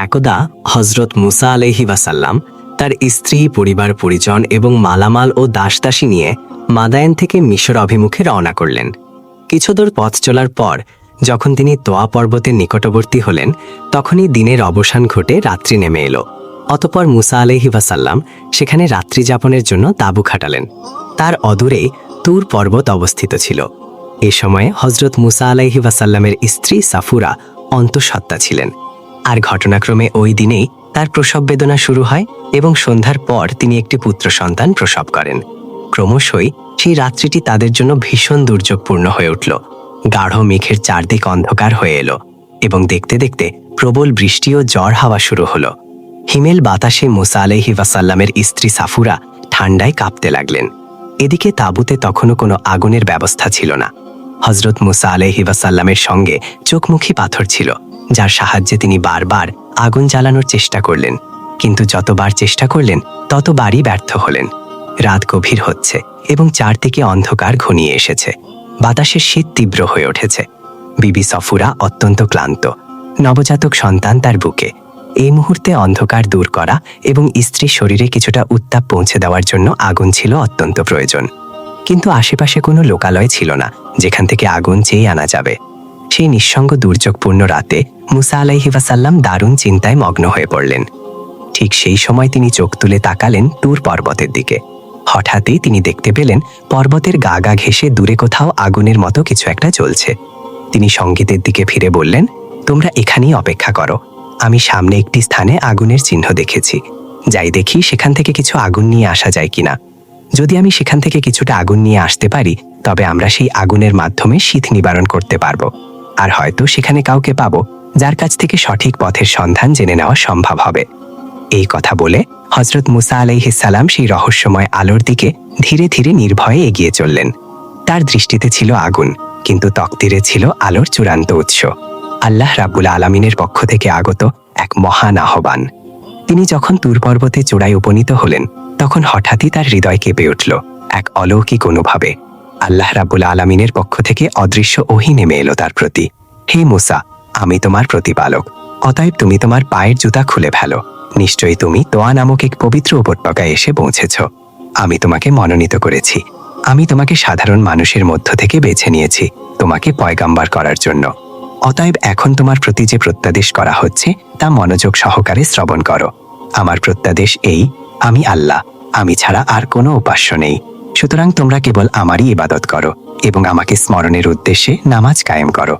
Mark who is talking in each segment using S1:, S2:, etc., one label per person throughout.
S1: একদা হজরত মুসা আলহি ওয়াসাল্লাম তার স্ত্রী, পরিবার, পরিজন এবং মালামাল ও দাসদাসী নিয়ে মাদায়েন থেকে মিশর অভিমুখে রওনা করলেন। কিছুদূর পথ চলার পর যখন তিনি তোয়া পর্বতের নিকটবর্তী হলেন, তখনই দিনের অবসান ঘটে রাত্রি নেমে এলো। অতপর মুসা আলহি ওয়াসাল্লাম সেখানে রাত্রি যাপনের জন্য তাঁবু খাটালেন। তার অদূরেই তুর পর্বত অবস্থিত ছিল। এ সময়ে হজরত মুসা আলাইহি ওয়াসাল্লামের স্ত্রী সাফুরা অন্তঃসত্ত্বা ছিলেন। আর ঘটনাক্রমে ওই দিনেই তার প্রসব বেদনা শুরু হয় এবং সন্ধ্যার পর তিনি একটি পুত্র সন্তান প্রসব করেন। ক্রমশই সেই রাত্রিটি তাদের জন্য ভীষণ দুর্যোগপূর্ণ হয়ে উঠল। গাঢ় মেঘের চারদিক অন্ধকার হয়ে এলো এবং দেখতে দেখতে প্রবল বৃষ্টি ও জ্বর হাওয়া শুরু হলো। হিমেল বাতাসে মুসা আলহি ওয়াসাল্লামের স্ত্রী সাফুরা ঠান্ডায় কাঁপতে লাগলেন। এদিকে তাঁবুতে তখনও কোনো আগুনের ব্যবস্থা ছিল না। হজরত মুসা আলহি ওয়াসাল্লামের সঙ্গে চোখমুখী পাথর ছিল, যার সাহায্যে তিনি বারবার আগুন জ্বালানোর চেষ্টা করলেন। কিন্তু যতবার চেষ্টা করলেন, ততবারই ব্যর্থ হলেন। রাত গভীর হচ্ছে এবং চারদিকে অন্ধকার ঘনিয়ে এসেছে। বাতাসের শীত তীব্র হয়ে উঠেছে। বিবি সফুরা অত্যন্ত ক্লান্ত। নবজাতক সন্তান তার বুকে। এই মুহূর্তে অন্ধকার দূর করা এবং স্ত্রীর শরীরে কিছুটা উত্তাপ পৌঁছে দেওয়ার জন্য আগুন ছিল অত্যন্ত প্রয়োজন। কিন্তু আশেপাশে কোনো লোকালয় ছিল না, যেখান থেকে আগুন চেয়ে আনা যাবে। সেই নিঃসঙ্গ দুর্যোগপূর্ণ রাতে মুসা আলাইহি ওয়াসাল্লাম দারুণ চিন্তায় মগ্ন হয়ে পড়লেন। ঠিক সেই সময় তিনি চোখ তুলে তাকালেন তুর পর্বতের দিকে। হঠাৎই তিনি দেখতে পেলেন পর্বতের গা গা ঘেঁষে দূরে কোথাও আগুনের মতো কিছু একটা চলছে তিনি সঙ্গীতের দিকে ফিরে বললেন, তোমরা এখানেই অপেক্ষা করো। আমি সামনে একটি স্থানে আগুনের চিহ্ন দেখেছি। যাই দেখি সেখান থেকে কিছু আগুন নিয়ে আসা যায় কিনা। যদি আমি সেখান থেকে কিছুটা আগুন নিয়ে আসতে পারি, তবে আমরা সেই আগুনের মাধ্যমে শীত নিবারণ করতে পারব। আর হয়তো সেখানে কাউকে পাব, যার কাছ থেকে সঠিক পথের সন্ধান জেনে নেওয়া সম্ভব হবে। এই কথা বলে হজরত মুসা আলাইহিসাল্লাম সেই রহস্যময় আলোর দিকে ধীরে ধীরে নির্ভয়ে এগিয়ে চললেন। তার দৃষ্টিতে ছিল আগুন, কিন্তু তকদিরে ছিল আলোর চূড়ান্ত উৎস। আল্লাহ রাব্বুল আলমিনের পক্ষ থেকে আগত এক মহান আহ্বান। তিনি যখন তুর পর্বতে চূড়ায় উপনীত হলেন তখন হঠাৎই তার হৃদয় কেঁপে উঠল এক অলৌকিক অনুভাবে। আল্লাহ রাব্বুল আলমিনের পক্ষ থেকে অদৃশ্য ওহি নেমে এলো তার প্রতি। হে মুসা, আমি তোমার প্রতিপালক। অতএব তুমি তোমার পায়ের জুতা খুলে ফেলো। নিশ্চয়ই তুমি তোয়া নামক এক পবিত্র উপত্যকায় এসে পৌঁছেছ। আমি তোমাকে মনোনীত করেছি। আমি তোমাকে সাধারণ মানুষের মধ্য থেকে বেছে নিয়েছি তোমাকে পয়গাম্বার করার জন্য। অতএব এখন তোমার প্রতি যে প্রত্যাদেশ করা হচ্ছে, তা মনোযোগ সহকারে শ্রবণ করো। আমার প্রত্যাদেশ এই আমি আল্লাহ, আমি ছাড়া আর কোনো উপাস্য নেই। সুতরাং তোমরা কেবল আমারই ইবাদত করো এবং আমাকে স্মরণের উদ্দেশ্যে নামাজ কায়েম করো।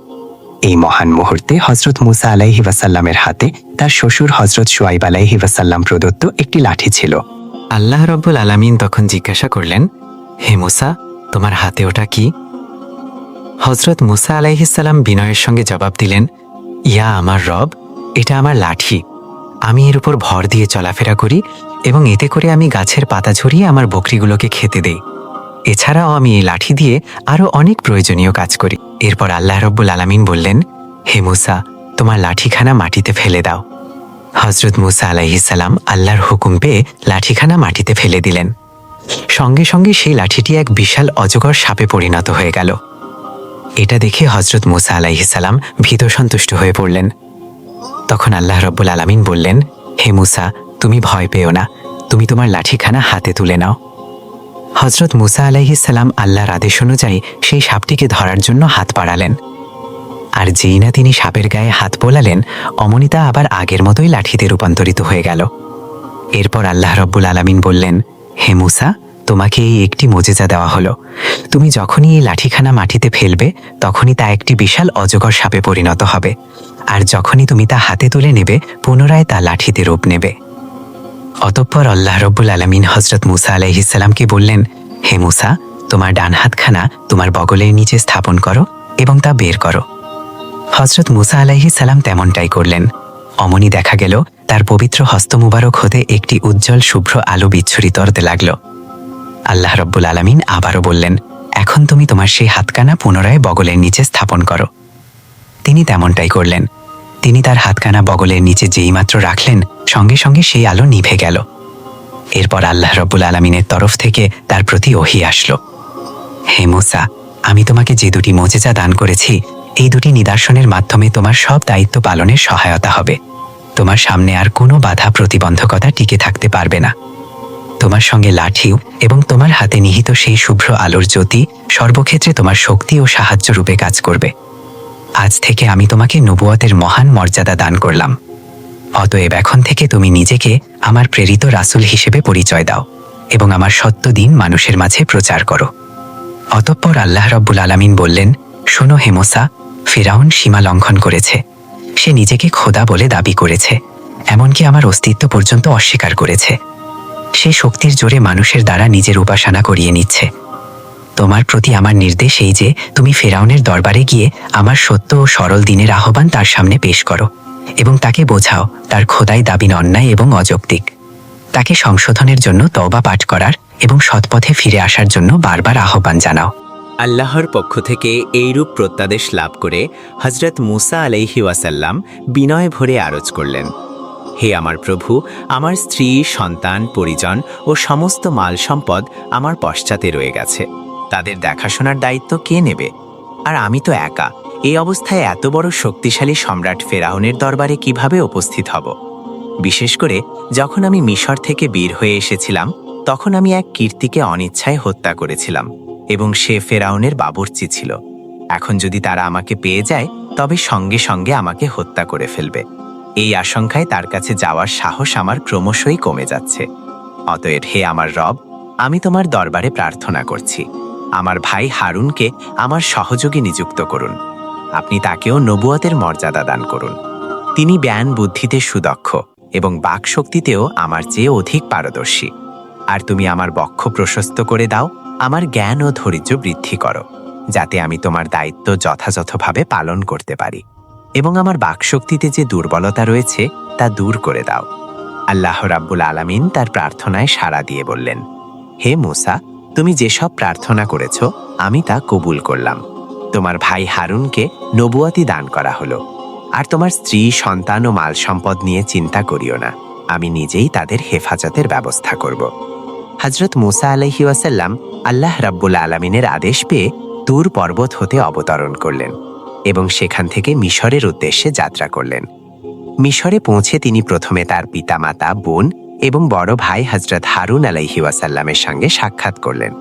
S1: এই মহান মুহূর্তে হজরত মুসা আলাইহি ওয়াসাল্লামের হাতে তার শ্বশুর হজরত সুয়াইব আলাইহি ওয়াসাল্লাম প্রদত্ত একটি লাঠি ছিল।
S2: আল্লাহ রব্বুল আলামিন তখন জিজ্ঞাসা করলেন, হে মুসা, তোমার হাতে ওটা কি? হজরত মুসা আলাইহিসাল্লাম বিনয়ের সঙ্গে জবাব দিলেন, ইয়া আমার রব, এটা আমার লাঠি। আমি এর উপর ভর দিয়ে চলাফেরা করি এবং এতে করে আমি গাছের পাতা ঝরিয়ে আমার বকরিগুলোকে খেতে দেই। এছাড়াও আমি এই লাঠি দিয়ে আরও অনেক প্রয়োজনীয় কাজ করি। এরপর আল্লাহ রব্বুল আলামিন বললেন, হে মুসা, তোমার লাঠিখানা মাটিতে ফেলে দাও। হজরত মুসা আলাইহিসাল্লাম আল্লাহর হুকুম পেয়ে লাঠিখানা মাটিতে ফেলে দিলেন। সঙ্গে সঙ্গে সেই লাঠিটি এক বিশাল অজগর সাপে পরিণত হয়ে গেল। এটা দেখে হজরত মুসা আলাইহিসাল্লাম ভীত সন্তুষ্ট হয়ে পড়লেন। তখন আল্লাহ রব্বুল আলামিন বললেন, হে মুসা, তুমি ভয় পেও না। তুমি তোমার লাঠিখানা হাতে তুলে নাও। হজরত মুসা আলাইহিসাল্লাম আল্লাহর আদেশ অনুযায়ী সেই সাপটিকে ধরার জন্য হাত বাড়ালেন। আর যেই না তিনি সাপের গায়ে হাত বোলালেন, অমনিতা আবার আগের মতোই লাঠিতে রূপান্তরিত হয়ে গেল। এরপর আল্লাহ রব্বুল আলামিন বললেন, হে মুসা, তোমাকে এই একটি মোজেজা দেওয়া হলো। তুমি যখনই এই লাঠিখানা মাটিতে ফেলবে, তখনই তা একটি বিশাল অজগর সাপে পরিণত হবে। আর যখনই তুমি তা হাতে তুলে নেবে, পুনরায় তা লাঠিতে রূপ নেবে। অতঃপর আল্লাহ রব্বুল আলমিন হজরত মুসা আলাইহিসাল্লামকে বললেন, হে মুসা, তোমার ডান হাতখানা তোমার বগলের নিচে স্থাপন করো এবং তা বের করো। হজরত মুসা আলাইহিসাল্লাম তেমনটাই করলেন। অমনি দেখা গেল, তার পবিত্র হস্ত মুবারক হতে একটি উজ্জ্বল শুভ্র আলো বিচ্ছুরিত হতে লাগল। আল্লাহ রব্বুল আলমিন আবারও বললেন, এখন তুমি তোমার সেই হাতখানা পুনরায় বগলের নিচে স্থাপন করো। তিনি তেমনটাই করলেন। তিনি তার হাতখানা বগলের নিচে যেইমাত্র রাখলেন, সঙ্গে সঙ্গে সেই আলো নিভে গেল। এরপর আল্লাহ রব্বুল আলমিনের তরফ থেকে তার প্রতি ওহি আসলো। হে মুসা, আমি তোমাকে যে দুটি মোজেজা দান করেছি, এই দুটি নিদর্শনের মাধ্যমে তোমার সব দায়িত্ব পালনের সহায়তা হবে। তোমার সামনে আর কোনো বাধা প্রতিবন্ধকতা টিকে থাকতে পারবে না। তোমার সঙ্গে লাঠিও এবং তোমার হাতে নিহিত সেই শুভ্র আলোর জ্যোতি সর্বক্ষেত্রে তোমার শক্তি ও সাহায্য রূপে কাজ করবে। আজ থেকে আমি তোমাকে নবুয়তের মহান মর্যাদা দান করলাম। অতএব এখন থেকে তুমি নিজেকে আমার প্রেরিত রাসূল হিসেবে পরিচয় দাও এবং আমার সত্য দিন মানুষের মাঝে প্রচার করো। অতঃপর আল্লাহ রব্বুল আলামিন বললেন, শোনো হেমোসা ফেরাউন সীমা লঙ্ঘন করেছে। সে নিজেকে খোদা বলে দাবি করেছে, এমনকি আমার অস্তিত্ব পর্যন্ত অস্বীকার করেছে। সে শক্তির জোরে মানুষের দ্বারা নিজের উপাসনা করিয়ে নিচ্ছে। তোমার প্রতি আমার নির্দেশ এই যে, তুমি ফেরাউনের দরবারে গিয়ে আমার সত্য ও সরল দিনের আহ্বান তার সামনে পেশ করো এবং তাকে বোঝাও তার খোদাই দাবিন অন্যায় এবং অযৌক্তিক। তাকে সংশোধনের জন্য তওবা পাঠ করার এবং সৎপথে ফিরে আসার জন্য বারবার আহ্বান জানাও।
S1: আল্লাহর পক্ষ থেকে এইরূপ প্রত্যাদেশ লাভ করে হজরত মুসা আলাইহি ওয়াসাল্লাম বিনয় ভরে আরজ করলেন। হে আমার প্রভু, আমার স্ত্রী, সন্তান, পরিজন ও সমস্ত মাল সম্পদ আমার পশ্চাতে রয়ে গেছে। তাদের দেখাশোনার দায়িত্ব কে নেবে? আর আমি তো একা। এই অবস্থায় এত বড় শক্তিশালী সম্রাট ফেরাউনের দরবারে কীভাবে উপস্থিত হব? বিশেষ করে যখন আমি মিশর থেকে বের হয়ে এসেছিলাম, তখন আমি এক কীর্তিকে অনিচ্ছায় হত্যা করেছিলাম এবং সে ফেরাউনের বাবুর্চি ছিল। এখন যদি তারা আমাকে পেয়ে যায়, তবে সঙ্গে সঙ্গে আমাকে হত্যা করে ফেলবে। এই আশঙ্কায় তার কাছে যাওয়ার সাহস আমার ক্রমশই কমে যাচ্ছে। অতএব হে আমার রব, আমি তোমার দরবারে প্রার্থনা করছি। আমার ভাই হারুনকে আমার সহযোগী নিযুক্ত করুন। আপনি তাকেও নবুয়তের মর্যাদা দান করুন। তিনি ব্যান বুদ্ধিতে সুদক্ষ এবং বাকশক্তিতেও আমার চেয়ে অধিক পারদর্শী। আর তুমি আমার বক্ষ প্রশস্ত করে দাও, আমার জ্ঞান ও ধৈর্য বৃদ্ধি করো, যাতে আমি তোমার দায়িত্ব যথাযথভাবে পালন করতে পারি এবং আমার বাকশক্তিতে যে দুর্বলতা রয়েছে, তা দূর করে দাও। আল্লাহ রাব্বুল আলামিন তার প্রার্থনায় সাড়া দিয়ে বললেন, হে মুসা তুমি যেসব প্রার্থনা করেছ, আমি তা কবুল করলাম। তোমার ভাই হারুনকে নবুয়াতি দান করা হলো। আর তোমার স্ত্রী, সন্তান ও মাল সম্পদ নিয়ে চিন্তা করিও না। আমি নিজেই তাদের হেফাজতের ব্যবস্থা করব। হজরত মুসা আলহি ওয়াসাল্লাম আল্লাহ রাব্বুল আলমিনের আদেশ পেয়ে তুর পর্বত হতে অবতরণ করলেন এবং সেখান থেকে মিশরের উদ্দেশ্যে যাত্রা করলেন। মিশরে পৌঁছে তিনি প্রথমে তার পিতামাতা, বোন এবং বড় ভাই হজরত হারুন আলাইহি ওয়াসাল্লামের সঙ্গে সাক্ষাৎ করলেন।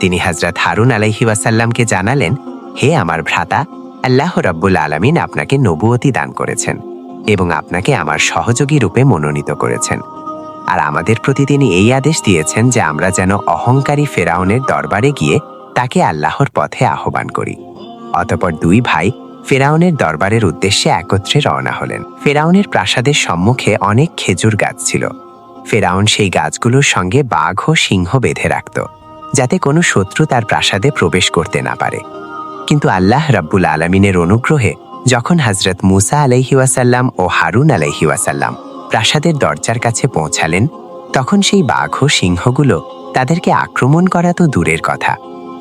S1: তিনি হজরত হারুন আলাইহি ওয়াসাল্লামকে জানালেন, হে আমার ভ্রাতা, আল্লাহ রাব্বুল আলমিন আপনাকে নবুয়তি দান করেছেন এবং আপনাকে আমার সহযোগী রূপে মনোনীত করেছেন। আর আমাদের প্রতি তিনি এই আদেশ দিয়েছেন যে আমরা যেন অহংকারী ফেরাউনের দরবারে গিয়ে তাকে আল্লাহর পথে আহ্বান করি। অতপর দুই ভাই ফেরাউনের দরবারের উদ্দেশ্যে একত্রে রওনা হলেন। ফেরাউনের প্রাসাদের সম্মুখে অনেক খেজুর গাছ ছিল। ফেরাউন সেই গাছগুলোর সঙ্গে বাঘ ও সিংহ বেঁধে রাখত, যাতে কোনো শত্রু তার প্রাসাদে প্রবেশ করতে না পারে। কিন্তু আল্লাহ রাব্বুল আলমিনের অনুগ্রহে যখন হজরত মুসা আলাইহিওয়াসাল্লাম ও হারুন আলাইহি ওয়াসাল্লাম প্রাসাদের দরজার কাছে পৌঁছালেন, তখন সেই বাঘ ও সিংহগুলো তাদেরকে আক্রমণ করা তো দূরের কথা,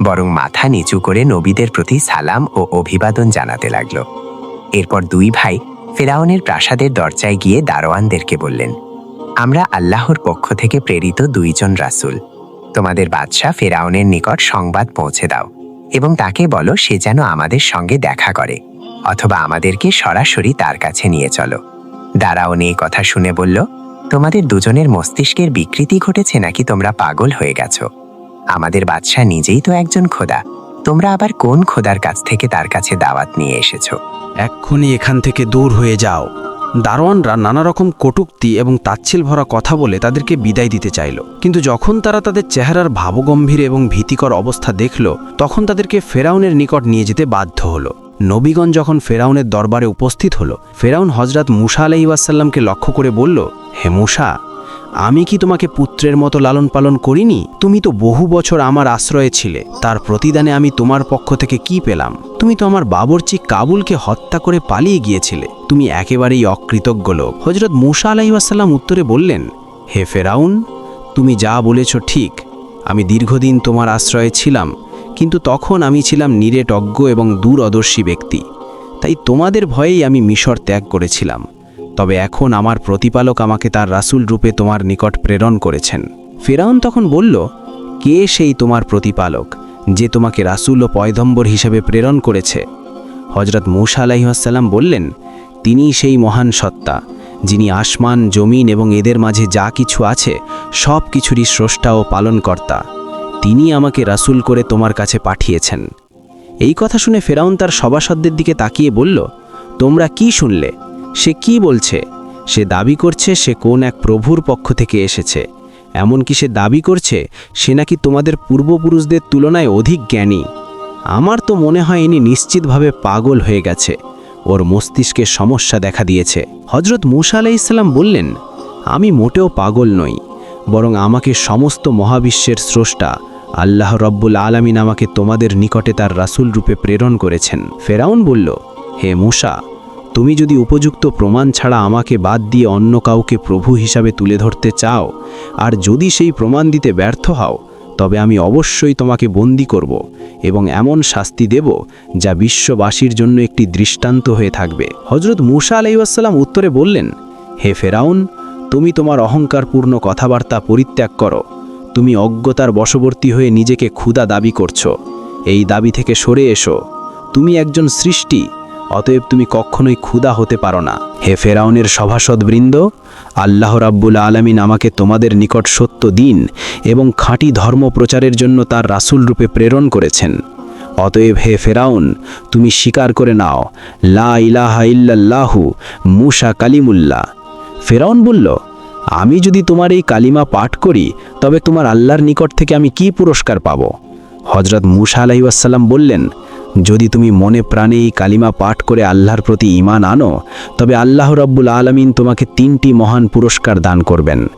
S1: বরং মাথা নিচু করে নবীদের প্রতি সালাম ও অভিবাদন জানাতে লাগল। এরপর দুই ভাই ফেরাউনের প্রাসাদের দরজায় গিয়ে দারোয়ানদেরকে বললেন আমরা আল্লাহর পক্ষ থেকে প্রেরিত দুইজন রাসূল। তোমাদের বাদশাহ ফেরাউনের নিকট সংবাদ পৌঁছে দাও এবং তাকে বলো, সে যেন আমাদের সঙ্গে দেখা করে অথবা আমাদেরকে সরাসরি তার কাছে নিয়ে চলো। দারাওন এই কথা শুনে বলল, তোমাদের দুজনের মস্তিষ্কের বিকৃতি ঘটেছে নাকি তোমরা পাগল হয়ে গেছো? আমাদের বাদশাহ নিজেই তো একজন খোদা। তোমরা আবার কোন খোদার কাছ থেকে তার কাছে দাওয়াত নিয়ে এসেছ?
S3: এক্ষুনি এখান থেকে দূর হয়ে যাও। দারোয়ানরা নানা রকম কটুক্তি এবং তাচ্ছিল ভরা কথা বলে তাদেরকে বিদায় দিতে চাইল। কিন্তু যখন তারা তাদের চেহারার ভাবগম্ভীর এবং ভীতিকর অবস্থা দেখল, তখন তাদেরকে ফেরাউনের নিকট নিয়ে যেতে বাধ্য হলো। নবীগণ যখন ফেরাউনের দরবারে উপস্থিত হল, ফেরাউন হজরত মুসা আলহিবাসাল্লামকে লক্ষ্য করে বলল, হে মুসা আমি কি তোমাকে পুত্রের মতো লালন পালন করিনি? তুমি তো বহু বছর আমার আশ্রয়ে ছিলে। তার প্রতিদানে আমি তোমার পক্ষ থেকে কি পেলাম? তুমি তো আমার বাবরচি কাবুলকে হত্যা করে পালিয়ে গিয়েছিলে। তুমি একেবারেই অকৃতজ্ঞ লোক। হজরত মুসা আলাইসাল্লাম উত্তরে বললেন, হে ফেরাউন, তুমি যা বলেছ ঠিক। আমি দীর্ঘদিন তোমার আশ্রয়ে ছিলাম, কিন্তু তখন আমি ছিলাম নিরেটজ্ঞ এবং দূরদর্শী ব্যক্তি। তাই তোমাদের ভয়েই আমি মিশর ত্যাগ করেছিলাম। তবে এখন আমার প্রতিপালক আমাকে তার রাসূল রূপে তোমার নিকট প্রেরণ করেছেন। ফেরাউন তখন বলল, কে সেই তোমার প্রতিপালক যে তোমাকে রাসূল ও পয়দম্বর হিসেবে প্রেরণ করেছে? হজরত মৌসা আলাইহাসাল্লাম বললেন তিনি সেই মহান সত্তা, যিনি আসমান, জমিন এবং এদের মাঝে যা কিছু আছে, সব কিছুরই স্রষ্টা ও পালনকর্তা। তিনি আমাকে রাসূল করে তোমার কাছে পাঠিয়েছেন। এই কথা শুনে ফেরাউন তার সভাসদদের দিকে তাকিয়ে বলল, তোমরা কি শুনলে? সে কি বলছে? সে দাবি করছে সে কোন এক প্রভুর পক্ষ থেকে এসেছে। এমনকি সে দাবি করছে? সে নাকি তোমাদের পূর্বপুরুষদের তুলনায় অধিক জ্ঞানী। আমার তো মনে হয় ইনি নিশ্চিতভাবে পাগল হয়ে গেছে। ওর মস্তিষ্কে সমস্যা দেখা দিয়েছে। হজরত মুসা আলাইসাল্লাম বললেন, আমি মোটেও পাগল নই। বরং আমাকে সমস্ত মহাবিশ্বের স্রষ্টা আল্লাহ রব্বুল আলামিন আমাকে তোমাদের নিকটে তার রাসূল রূপে প্রেরণ করেছেন। ফেরাউন বলল, হে মুসা তুমি যদি উপযুক্ত প্রমাণ ছাড়া আমাকে বাদ দিয়ে অন্য কাউকে প্রভু হিসাবে তুলে ধরতে চাও, আর যদি সেই প্রমাণ দিতে ব্যর্থ হও, তবে আমি অবশ্যই তোমাকে বন্দি করব এবং এমন শাস্তি দেব যা বিশ্ববাসীর জন্য একটি দৃষ্টান্ত হয়ে থাকবে। হজরত মুসা আলাইসাল্লাম উত্তরে বললেন, হে ফেরাউন, তুমি তোমার অহংকারপূর্ণ কথাবার্তা পরিত্যাগ করো। তুমি অজ্ঞতার বশবর্তী হয়ে নিজেকে ক্ষুধা দাবি করছ। এই দাবি থেকে সরে এসো। তুমি একজন সৃষ্টি অতএব তুমি কখনোই ক্ষুধা হতে পারো না। হে ফেরাউনের সভাসদবৃন্দ, আল্লাহ রাব্বুল আলমিন আমাকে তোমাদের নিকট সত্য দিন এবং খাঁটি ধর্ম প্রচারের জন্য তার রাসূল রূপে প্রেরণ করেছেন। অতএব হে ফেরাউন, তুমি স্বীকার করে নাও, লা ইলাহা ইল্লাল্লাহু মুসা কালিমুল্লাহ। ফেরাউন বলল, আমি যদি তোমার এই কালিমা পাঠ করি, তবে তোমার আল্লাহর নিকট থেকে আমি কি পুরস্কার পাব? হজরত মুসা আলাইসাল্লাম বললেন যদি তুমি মনে প্রাণে এই কালিমা পাঠ করে আল্লাহর প্রতি ঈমান আনো, তবে আল্লাহ রব্বুল আলমিন তোমাকে তিনটি মহান পুরস্কার দান করবেন।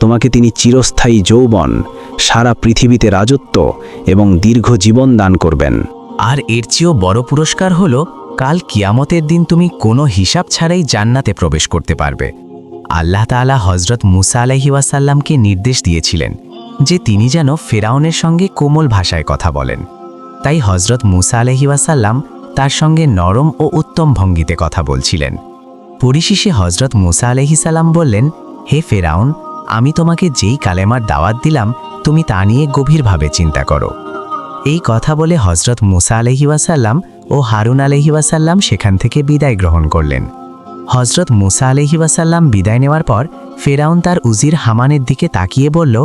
S3: তোমাকে তিনি চিরস্থায়ী যৌবন, সারা পৃথিবীতে রাজত্ব এবং দীর্ঘ জীবন দান করবেন।
S4: আর এর চেয়েও বড় পুরস্কার হল, কাল কিয়ামতের দিন তুমি কোনো হিসাব ছাড়াই জান্নাতে প্রবেশ করতে পারবে। আল্লাহ তাআলা হজরত মুসা আলাহি ওয়াসাল্লামকে নির্দেশ দিয়েছিলেন যে তিনি যেন ফেরাউনের সঙ্গে কোমল ভাষায় কথা বলেন। তাই হজরত মুসা আলহি ওয়াসাল্লাম তার সঙ্গে নরম ও উত্তম ভঙ্গিতে কথা বলছিলেন। পরিশেষে হজরত মুসা আলহিসাল্লাম বললেন, হে ফেরাউন, আমি তোমাকে যেই কালেমার দাওয়াত দিলাম, তুমি তা নিয়ে গভীরভাবে চিন্তা করো। এই কথা বলে হজরত মুসা আলহি ওয়াসাল্লাম ও হারুন আলহি ওয়াসাল্লাম সেখান থেকে বিদায় গ্রহণ করলেন। হজরত মুসা আলহি ওয়াসাল্লাম বিদায় নেওয়ার পর ফেরাউন তার উজির হামানের দিকে তাকিয়ে বলল,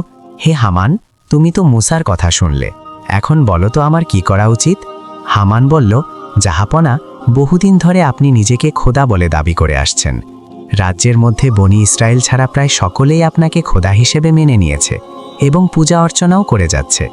S4: হে হামান, তুমি তো মুসার কথা শুনলে। এখন বলো তো আমার কি করা উচিত? হামান বলল, জাহাপনা, বহুদিন ধরে আপনি নিজেকে খোদা বলে দাবি করে আসছেন। রাজ্যের মধ্যে বনি ইসরায়েল ছাড়া প্রায় সকলেই আপনাকে খোদা হিসেবে মেনে নিয়েছে এবং পূজা অর্চনাও করে যাচ্ছে।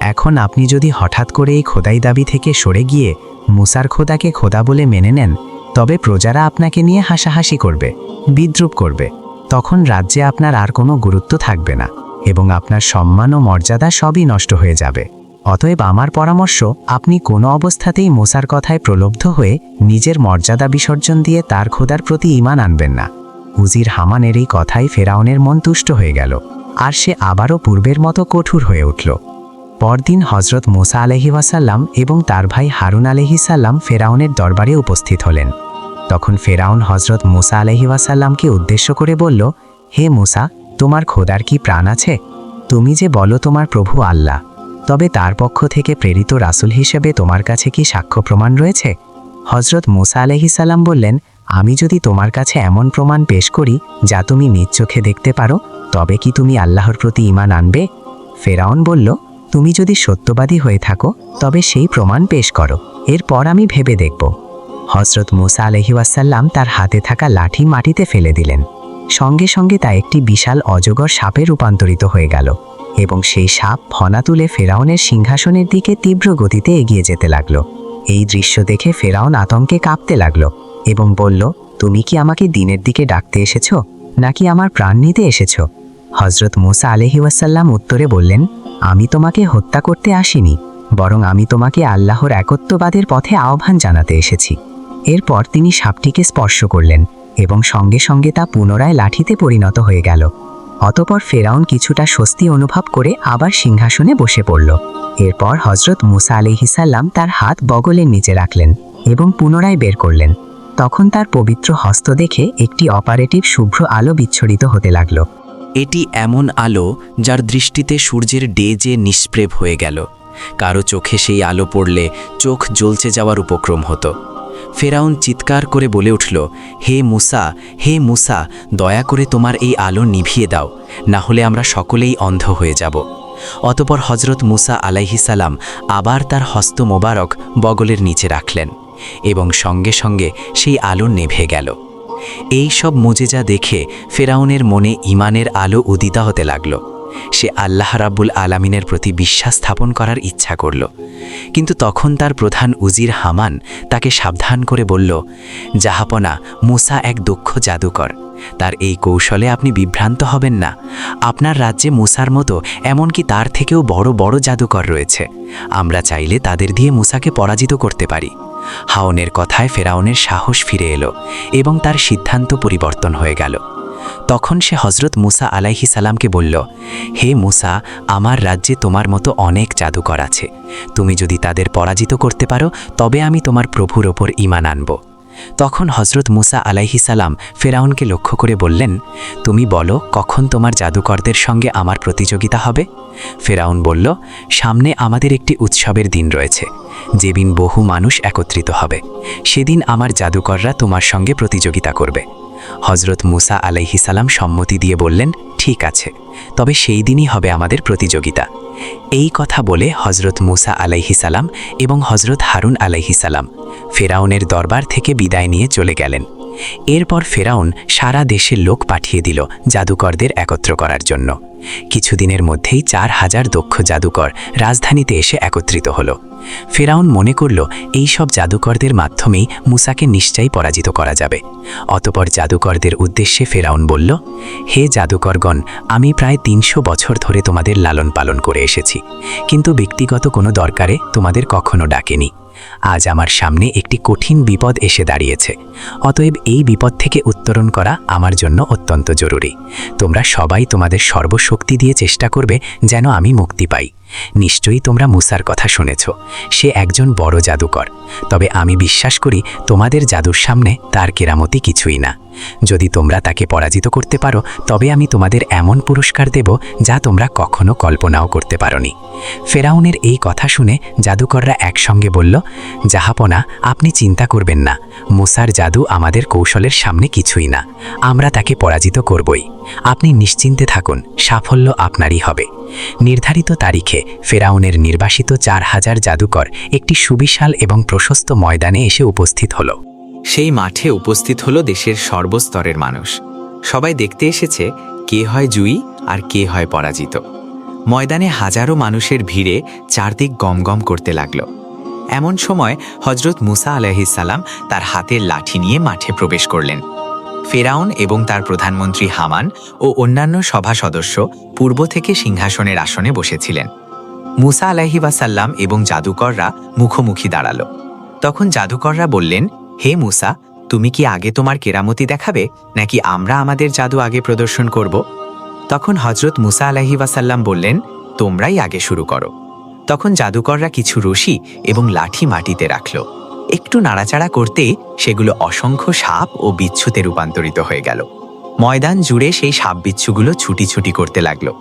S4: এখন আপনি যদি হঠাৎ করে এই খোদাই দাবি থেকে সরে গিয়ে মুসার খোদাকে খোদা বলে মেনে নেন, তবে প্রজারা আপনাকে নিয়ে হাসাহাসি করবে, বিদ্রুপ করবে। তখন রাজ্যে আপনার আর কোনো গুরুত্ব থাকবে না এবং আপনার সম্মান ও মর্যাদা সবই নষ্ট হয়ে যাবে। অতএব আমার পরামর্শ, আপনি কোনো অবস্থাতেই মোসার কথায় প্রলব্ধ হয়ে নিজের মর্যাদা বিসর্জন দিয়ে তার খোদার প্রতি ইমান আনবেন না। উজির হামানের এই কথাই ফেরাউনের মন তুষ্ট হয়ে গেল, আর সে আবারও পূর্বের মতো কঠোর হয়ে উঠল। পরদিন হজরত মোসা আলহি ওয়াসাল্লাম এবং তার ভাই হারুন আলহি সাল্লাম ফেরাউনের দরবারে উপস্থিত হলেন। তখন ফেরাউন হজরত মুসা আলহি ওয়াসাল্লামকে উদ্দেশ্য করে বলল, হে মুসা, তোমার খোদার কি প্রাণ আছে? তুমি যে বলো তোমার প্রভু আল্লাহ। তবে তার পক্ষ থেকে প্রেরিত রাসুল হিসেবে তোমার কাছে কি সাক্ষ্য প্রমাণ রয়েছে? হজরত মুসা আলহিসাল্লাম বললেন, আমি যদি তোমার কাছে এমন প্রমাণ পেশ করি, যা তুমি নিজ চোখে দেখতে পারো, তবে কি তুমি আল্লাহর প্রতি ইমান আনবে? ফেরাউন বলল, তুমি যদি সত্যবাদী হয়ে থাকো, তবে সেই প্রমাণ পেশ করো, এরপর আমি ভেবে দেখব। হজরত মুসা আলহিউসাল্লাম তার হাতে থাকা লাঠি মাটিতে ফেলে দিলেন। সঙ্গে সঙ্গে তা একটি বিশাল অজগর সাপে রূপান্তরিত হয়ে গেল। এবং সেই সাপ ফনা তুলে ফেরাউনের সিংহাসনের দিকে তীব্র গতিতে এগিয়ে যেতে লাগল। এই দৃশ্য দেখে ফেরাউন আতঙ্কে কাঁপতে লাগল এবং বলল, তুমি কি আমাকে দিনের দিকে ডাকতে এসেছ? নাকি আমার প্রাণ নিতে এসেছ? হজরত মুসা আলহি ওয়াসাল্লাম উত্তরে বললেন, আমি তোমাকে হত্যা করতে আসিনি, বরং আমি তোমাকে আল্লাহর একত্ববাদের পথে আহ্বান জানাতে এসেছি। এরপর তিনি সাপটিকে স্পর্শ করলেন এবং সঙ্গে সঙ্গে তা পুনরায় লাঠিতে পরিণত হয়ে গেল। অতপর ফেরাউন কিছুটা স্বস্তি অনুভব করে আবার সিংহাসনে বসে পড়ল। এরপর হজরত মুসা আলিহিসাল্লাম তার হাত বগলের নিচে রাখলেন এবং পুনরায় বের করলেন। তখন তার পবিত্র হস্ত দেখে একটি অপারেটিভ শুভ্র আলো বিচ্ছরিত হতে লাগল।
S5: এটি এমন আলো যার দৃষ্টিতে সূর্যের ডেজে নিষ্প্রেভ হয়ে গেল। কারও চোখে সেই আলো পড়লে চোখ জ্বলছে যাওয়ার উপক্রম হতো।
S4: ফেরাউন চিৎকার করে বলে উঠল, হে মুসা হে মুসা, দয়া করে তোমার এই আলো নিভিয়ে দাও, না হলে আমরা সকলেই অন্ধ হয়ে যাব। অতপর হজরত মুসা আলাইহিসালাম আবার তার হস্ত মোবারক বগলের নিচে রাখলেন এবং সঙ্গে সঙ্গে সেই আলো নেভে গেল। এই সব মুজেজা দেখে ফেরাউনের মনে ইমানের আলো উদিতা হতে লাগল। সে আল্লাহ রাব্বুল আলামিনের প্রতি বিশ্বাস স্থাপন করার ইচ্ছা করল। কিন্তু তখন তার প্রধান উজির হামান তাকে সাবধান করে বলল, জাহাপনা, মুসা এক দক্ষ জাদুকর। তার এই কৌশলে আপনি বিভ্রান্ত হবেন না। আপনার রাজ্যে মুসার মতো এমনকি তার থেকেও বড় বড় জাদুকর রয়েছে। আমরা চাইলে তাদের দিয়ে মুসাকে পরাজিত করতে পারি। হাওনের কথায় ফেরাউনের সাহস ফিরে এলো এবং তার সিদ্ধান্ত পরিবর্তন হয়ে গেল। তখন সে হজরত মুসা আলাইহি সালামকে বলল, হে মুসা, আমার রাজ্যে তোমার মতো অনেক জাদুকর আছে। তুমি যদি তাদের পরাজিত করতে পারো, তবে আমি তোমার প্রভুর ওপর ইমান আনব। তখন হজরত মুসা আলাইহি সালাম ফেরাউনকে লক্ষ্য করে বললেন, তুমি বলো, কখন তোমার জাদুকরদের সঙ্গে আমার প্রতিযোগিতা হবে? ফেরাউন বলল, সামনে আমাদের একটি উৎসবের দিন রয়েছে। যেদিন বহু মানুষ একত্রিত হবে, সেদিন আমার জাদুকররা তোমার সঙ্গে প্রতিযোগিতা করবে। হজরত মুসা আলাইহি সালাম সম্মতি দিয়ে বললেন, ঠিক আছে, তবে সেই দিনই হবে আমাদের প্রতিযোগিতা। এই কথা বলে হজরত মুসা আলাইহি সালাম এবং হজরত হারুন আলাইহি সালাম ফেরাউনের দরবার থেকে বিদায় নিয়ে চলে গেলেন। এরপর ফেরাউন সারা দেশের লোক পাঠিয়ে দিল জাদুকরদের একত্র করার জন্য। কিছুদিনের মধ্যেই চার হাজার দক্ষ জাদুকর রাজধানীতে এসে একত্রিত হল। ফেরাউন মনে করল, এই সব জাদুকরদের মাধ্যমেই মুসাকে নিশ্চয়ই পরাজিত করা যাবে। অতপর জাদুকরদের উদ্দেশ্যে ফেরাউন বলল, হে জাদুকরগণ, আমি প্রায় তিনশো বছর ধরে তোমাদের লালন পালন করে এসেছি। কিন্তু ব্যক্তিগত কোনো দরকারে তোমাদের কখনো ডাকেনি। আজ আমার সামনে একটি কঠিন বিপদ এসে দাঁড়িয়েছে। অতএব এই বিপদ থেকে উত্তরণ করা আমার জন্য অত্যন্ত জরুরি। তোমরা সবাই তোমাদের সর্বশক্তি দিয়ে চেষ্টা করবে যেন আমি মুক্তি পাই। নিশ্চয়ই তোমরা মুসার কথা শুনেছ। সে একজন বড় জাদুকর। তবে আমি বিশ্বাস করি তোমাদের জাদুর সামনে তার কেরামতি কিছুই না। যদি তোমরা তাকে পরাজিত করতে পারো, তবে আমি তোমাদের এমন পুরস্কার দেব যা তোমরা কখনো কল্পনাও করতে পারোনি। ফেরাউনের এই কথা শুনে জাদুকররা একসঙ্গে বলল, জাহাপনা, আপনি চিন্তা করবেন না। মুসার জাদু আমাদের কৌশলের সামনে কিছুই না। আমরা তাকে পরাজিত করবই। আপনি নিশ্চিন্তে থাকুন, সাফল্য আপনারই হবে। নির্ধারিত তারিখে ফেরাউনের নির্বাসিত চার হাজার জাদুকর একটি সুবিশাল এবং প্রশস্ত ময়দানে এসে উপস্থিত হলো।
S1: সেই মাঠে উপস্থিত হলো দেশের সর্বস্তরের মানুষ। সবাই দেখতে এসেছে কে হয় জুই আর কে হয় পরাজিত। ময়দানে হাজারো মানুষের ভিড়ে চারদিক গমগম করতে লাগল। এমন সময় হজরত মুসা আলাহিসাল্লাম তার হাতের লাঠি নিয়ে মাঠে প্রবেশ করলেন। ফেরাউন এবং তার প্রধানমন্ত্রী হামান ও অন্যান্য সভা সদস্য পূর্ব থেকে সিংহাসনের আসনে বসেছিলেন। মুসা আলাহি ওয়াসাল্লাম এবং জাদুকররা মুখোমুখি দাঁড়াল। তখন জাদুকররা বললেন হে মুসা, তুমি কি আগে তোমার কেরামতি দেখাবে, নাকি আমরা আমাদের জাদু আগে প্রদর্শন করব? তখন হজরত মুসা আলাহি ওয়াসাল্লাম বললেন, তোমরাই আগে শুরু করো। তখন জাদুকররা কিছু রশি এবং লাঠি মাটিতে রাখল। একটু নাড়াচাড়া করতে সেগুলো অসংখ্য সাপ ও বিচ্ছুতে রূপান্তরিত হয়ে গেল। ময়দান জুড়ে সেই সাপ বিচ্ছুগুলো ছুটি ছুটি করতে লাগল।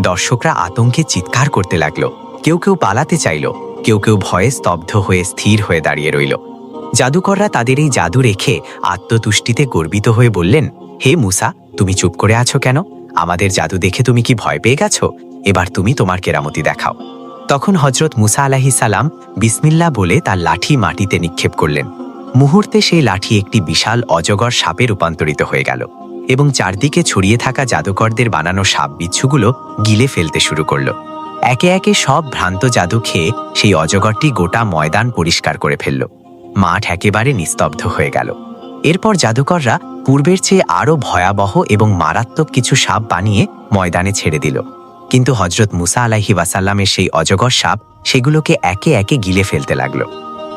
S1: দর্শকরা আতঙ্কে চিৎকার করতে লাগল। কেউ কেউ পালাতে চাইল, কেউ কেউ ভয়ে স্তব্ধ হয়ে স্থির হয়ে দাঁড়িয়ে রইল। জাদুকররা তাদের এই জাদু রেখে আত্মতুষ্টিতে গর্বিত হয়ে বললেন, হে মুসা, তুমি চুপ করে আছো কেন? আমাদের জাদু দেখে তুমি কি ভয় পেয়ে গেছো? এবার তুমি তোমার কেরামতি দেখাও। তখন হজরত মুসা আলাহি সালাম বিসমিল্লা বলে তার লাঠি মাটিতে নিক্ষেপ করলেন। মুহূর্তে সেই লাঠি একটি বিশাল অজগর সাপে রূপান্তরিত হয়ে গেল এবং চারদিকে ছড়িয়ে থাকা জাদুকরদের বানানো সাপ বিচ্ছুগুলো গিলে ফেলতে শুরু করল। একে একে সব ভ্রান্ত জাদু খেয়ে সেই অজগরটি গোটা ময়দান পরিষ্কার করে ফেলল। মাঠ একেবারে নিস্তব্ধ হয়ে গেল। এরপর জাদুকররা পূর্বের চেয়ে আরও ভয়াবহ এবং মারাত্মক কিছু সাপ বানিয়ে ময়দানে ছেড়ে দিল। কিন্তু হজরত মুসা আলাহি ওয়াসাল্লামের সেই অজগর সাপ সেগুলোকে একে একে গিলে ফেলতে লাগল।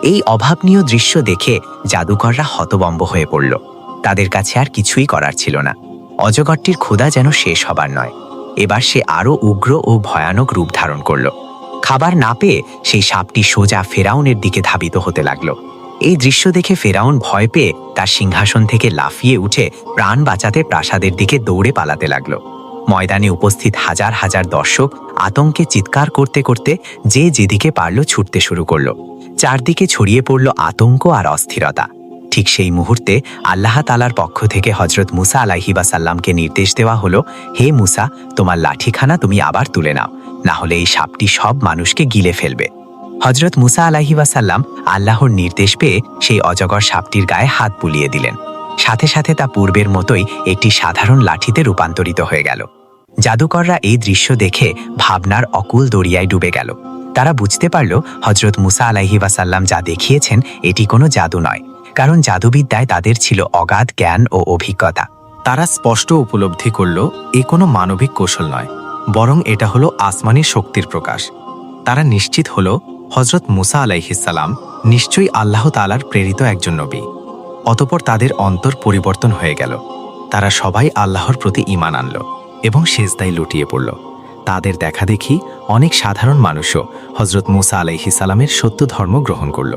S1: এই অভাবনীয় দৃশ্য দেখে জাদুকররা হতবম্ব হয়ে পড়ল। তাদের কাছে আর কিছুই করার ছিল না। অজগরটির ক্ষুধা যেন শেষ হবার নয়। এবার সে আরও উগ্র ও ভয়ানক রূপ ধারণ করল। খাবার না পেয়ে সেই সাপটি সোজা ফেরাউনের দিকে ধাবিত হতে লাগল। এই দৃশ্য দেখে ফেরাউন ভয় পেয়ে তার সিংহাসন থেকে লাফিয়ে উঠে প্রাণ বাঁচাতে প্রাসাদের দিকে দৌড়ে পালাতে লাগল। ময়দানে উপস্থিত হাজার হাজার দর্শক আতঙ্কে চিৎকার করতে করতে যে যেদিকে পারল ছুটতে শুরু করল। চারদিকে ছড়িয়ে পড়ল আতঙ্ক আর অস্থিরতা।
S6: ঠিক সেই মুহূর্তে আল্লাহ তালার পক্ষ থেকে হজরত মুসা আলাহি সাল্লামকে নির্দেশ দেওয়া হলো, হে মুসা, তোমার লাঠিখানা তুমি আবার তুলে নাও না হলে এই সাপটি সব মানুষকে গিলে ফেলবে। হজরত মুসা আলাহি সাল্লাম আল্লাহর নির্দেশ পেয়ে সেই অজগর সাপটির গায়ে হাত বুলিয়ে দিলেন। সাথে সাথে তা পূর্বের মতোই একটি সাধারণ লাঠিতে রূপান্তরিত হয়ে গেল। জাদুকররা এই দৃশ্য দেখে ভাবনার অকুল দরিয়ায় ডুবে গেল। তারা বুঝতে পারল হজরত মুসা আলাহি ওয়াসাল্লাম যা দেখিয়েছেন এটি কোনো জাদু নয়, কারণ জাদুবিদ্যায় তাদের ছিল অগাধ জ্ঞান ও অভিজ্ঞতা।
S1: তারা স্পষ্ট উপলব্ধি করল, এ কোনো মানবিক কৌশল নয়, বরং এটা হলো আসমানি শক্তির প্রকাশ। তারা নিশ্চিত হল হজরত মুসা আলাইহিসাল্লাম নিশ্চয়ই আল্লাহ তালার প্রেরিত একজন নবী। অতপর তাদের অন্তর পরিবর্তন হয়ে গেল। তারা সবাই আল্লাহর প্রতি ঈমান আনল এবং সেজদায় লুটিয়ে পড়ল। তাদের দেখা দেখি অনেক সাধারণ মানুষও হজরত মুসা আলাইহিসাল্লামের সত্য ধর্ম গ্রহণ করল।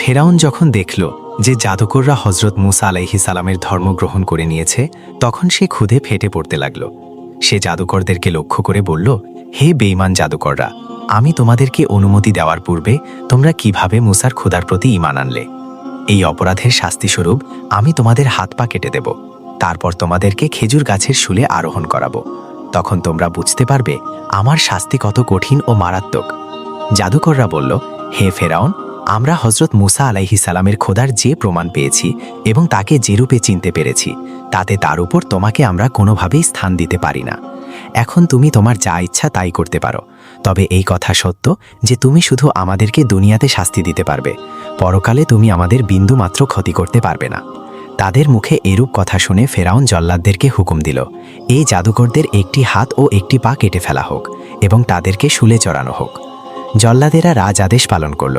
S1: ফেরাউন যখন দেখল যে জাদুকররা হজরত মুসা আলাইহি সালামের ধর্ম গ্রহণ করে নিয়েছে, তখন সে ক্ষুধে ফেটে পড়তে লাগল। সে জাদুকরদেরকে লক্ষ্য করে বলল, হে বেইমান জাদুকররা আমি তোমাদেরকে অনুমতি দেওয়ার পূর্বে তোমরা কীভাবে মুসার ক্ষুধার প্রতি ইমান আনলে? এই অপরাধের শাস্তিস্বরূপ আমি তোমাদের হাত পা কেটে দেব। তারপর তোমাদেরকে খেজুর গাছের শুলে আরোহণ করাবো। তখন তোমরা বুঝতে পারবে আমার শাস্তি কত কঠিন ও মারাত্মক। জাদুকররা বলল, হে ফেরাউন, আমরা হজরত মুসা সালামের খোদার যে প্রমাণ পেয়েছি এবং তাকে যে রূপে চিনতে পেরেছি, তাতে তার উপর তোমাকে আমরা কোনোভাবেই স্থান দিতে পারি না। এখন তুমি তোমার যা ইচ্ছা তাই করতে পারো। তবে এই কথা সত্য যে তুমি শুধু আমাদেরকে দুনিয়াতে শাস্তি দিতে পারবে, পরকালে তুমি আমাদের বিন্দু মাত্র ক্ষতি করতে পারবে না। তাদের মুখে এরূপ কথা শুনে ফেরাউন জল্লাদদেরকে হুকুম দিল, এই জাদুকরদের একটি হাত ও একটি পা কেটে ফেলা হোক এবং তাদেরকে শুলে চড়ানো হোক। জল্লাদেরা রাজ আদেশ পালন করল।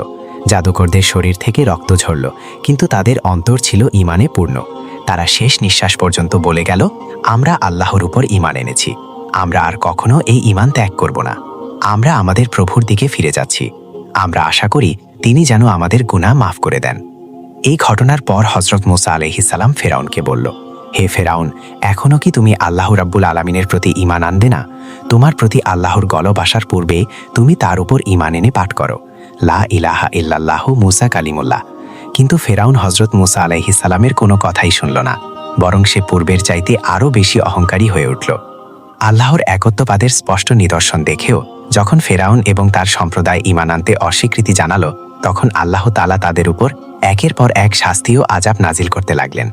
S1: জাদুকরদের শরীর থেকে রক্ত ঝরল, কিন্তু তাদের অন্তর ছিল ইমানে পূর্ণ। তারা শেষ নিঃশ্বাস পর্যন্ত বলে গেল, আমরা আল্লাহর উপর ইমান এনেছি। আমরা আর কখনো এই ইমান ত্যাগ করব না। আমরা আমাদের প্রভুর দিকে ফিরে যাচ্ছি। আমরা আশা করি তিনি যেন আমাদের গুনাহ মাফ করে দেন। এই ঘটনার পর হজরত মুসা আলহিসাল্লাম ফেরাউনকে বলল, হে ফেরাউন এখনও কি তুমি আল্লাহ রাব্বুল আলমিনের প্রতি ইমান আনবে না? তোমার প্রতি আল্লাহর গলব আসার পূর্বে তুমি তার উপর ইমান এনে পাঠ করো। লা ইলাহা ইল্লাল্লাহ মুসা কালিমুল্লাহ। কিন্তু ফেরাউন হজরত মুসা আলাইহিসাল্লামের কোনো কথাই শুনল না, বরং সে পূর্বের চাইতে আরও বেশি অহংকারী হয়ে উঠল। আল্লাহর একত্ববাদের স্পষ্ট নিদর্শন দেখেও যখন ফেরাউন এবং তার সম্প্রদায় ইমান আনতে অস্বীকৃতি জানালো, তখন আল্লাহ তালা তাদের উপর একের পর এক শাস্তি ও আজাব নাজিল করতে লাগলেন।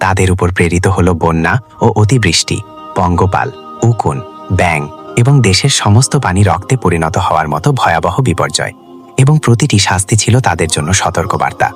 S1: তাদের উপর প্রেরিত হল বন্যা ও অতিবৃষ্টি, পঙ্গপাল, উকুন ব্যাং এবং দেশের সমস্ত পানি রক্তে পরিণত হওয়ার মতো ভয়াবহ বিপর্যয় এবং প্রতিটি শাস্তি ছিল তাদের জন্য সতর্কবার্তা।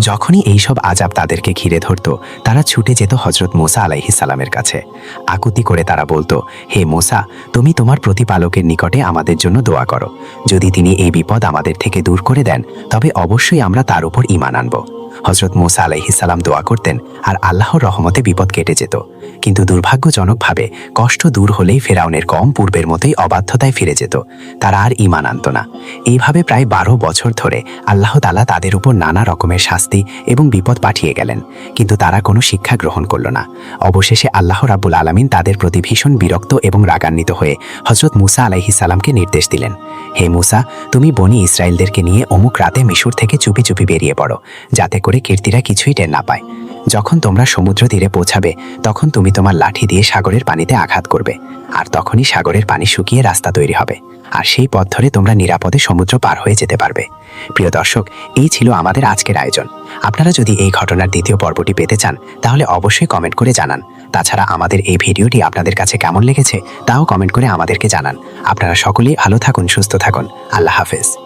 S1: যখনই এইসব আজাব তাদেরকে ঘিরে ধরত, তারা ছুটে যেত হজরত মোসা আলাইহি সালামের কাছে। আকুতি করে তারা বলতো, হে মোসা, তুমি তোমার প্রতিপালকের নিকটে আমাদের জন্য দোয়া করো। যদি তিনি এই বিপদ আমাদের থেকে দূর করে দেন, তবে অবশ্যই আমরা তার উপর ইমান আনব। হজরত মোসা আলাইহিসাল্লাম দোয়া করতেন আর আল্লাহর রহমতে বিপদ কেটে যেত। কিন্তু দুর্ভাগ্যজনকভাবে কষ্ট দূর হলেই ফেরাউনের কম পূর্বের মতোই অবাধ্যতায় ফিরে যেত। তারা আর ইমান আনত না। এইভাবে প্রায় বারো বছর ধরে আল্লাহ তালা তাদের উপর নানা রকমের শাস্তি এবং বিপদ পাঠিয়ে গেলেন, কিন্তু তারা কোনো শিক্ষা গ্রহণ করল না। অবশেষে আল্লাহ রাব্বুল আলমিন তাদের প্রতি ভীষণ বিরক্ত এবং রাগান্বিত হয়ে হজরত মুসা আলাইহি সালামকে নির্দেশ দিলেন, হে মুসা, তুমি বনি ইসরায়েলদেরকে নিয়ে অমুক রাতে মিশুর থেকে চুপি চুপি বেরিয়ে পড়ো, যাতে করে কীর্তিরা কিছুই টের না পায়। যখন তোমরা সমুদ্র তীরে পৌঁছাবে, তখন তুমি তোমার লাঠি দিয়ে সাগরের পানিতে আঘাত করবে, আর তখনই সাগরের পানি শুকিয়ে রাস্তা তৈরি হবে, আর সেই পথ ধরে তোমরা নিরাপদে সমুদ্র পার হয়ে যেতে পারবে। প্রিয় দর্শক, এই ছিল আমাদের আজকের আয়োজন। আপনারা যদি এই ঘটনার দ্বিতীয় পর্বটি পেতে চান, তাহলে অবশ্যই কমেন্ট করে জানান। তাছাড়া আমাদের এই ভিডিওটি আপনাদের কাছে কেমন লেগেছে, তাও কমেন্ট করে আমাদেরকে জানান। আপনারা সকলেই ভালো থাকুন, সুস্থ থাকুন। আল্লাহ হাফেজ।